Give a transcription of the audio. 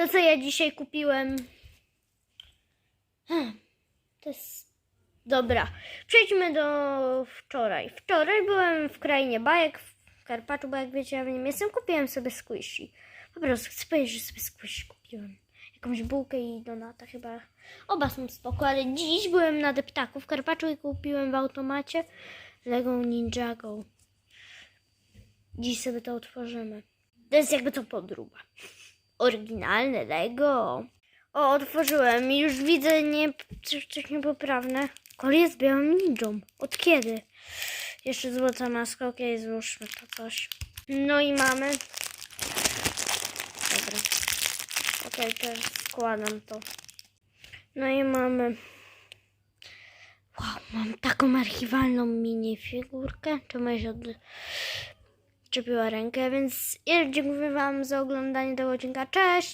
To, co ja dzisiaj kupiłem. Hmm, To jest. Dobra. Przejdźmy do wczoraj. Wczoraj byłem w krainie bajek w Karpaczu, bo jak wiecie, ja w nim jestem. Kupiłem sobie squishy. Po prostu powiedzieć, że sobie squishy kupiłem. Jakąś bułkę i donata chyba. Oba są spoko, ale dziś byłem na deptaku w Karpaczu i kupiłem w automacie Lego Ninjago. Dziś sobie to otworzymy. To jest jakby to podróba. Oryginalne Lego. O, otworzyłem i już widzę nie, coś, coś niepoprawne. Kolię z białym ninją. Od kiedy? Jeszcze złota maska. Okej, złóżmy to coś. No i mamy. Dobra. Okej, teraz składam to. No i mamy. Wow, mam taką archiwalną minifigurkę. Czemu ja od czepiła rękę, więc ja dziękuję Wam za oglądanie tego odcinka. Cześć!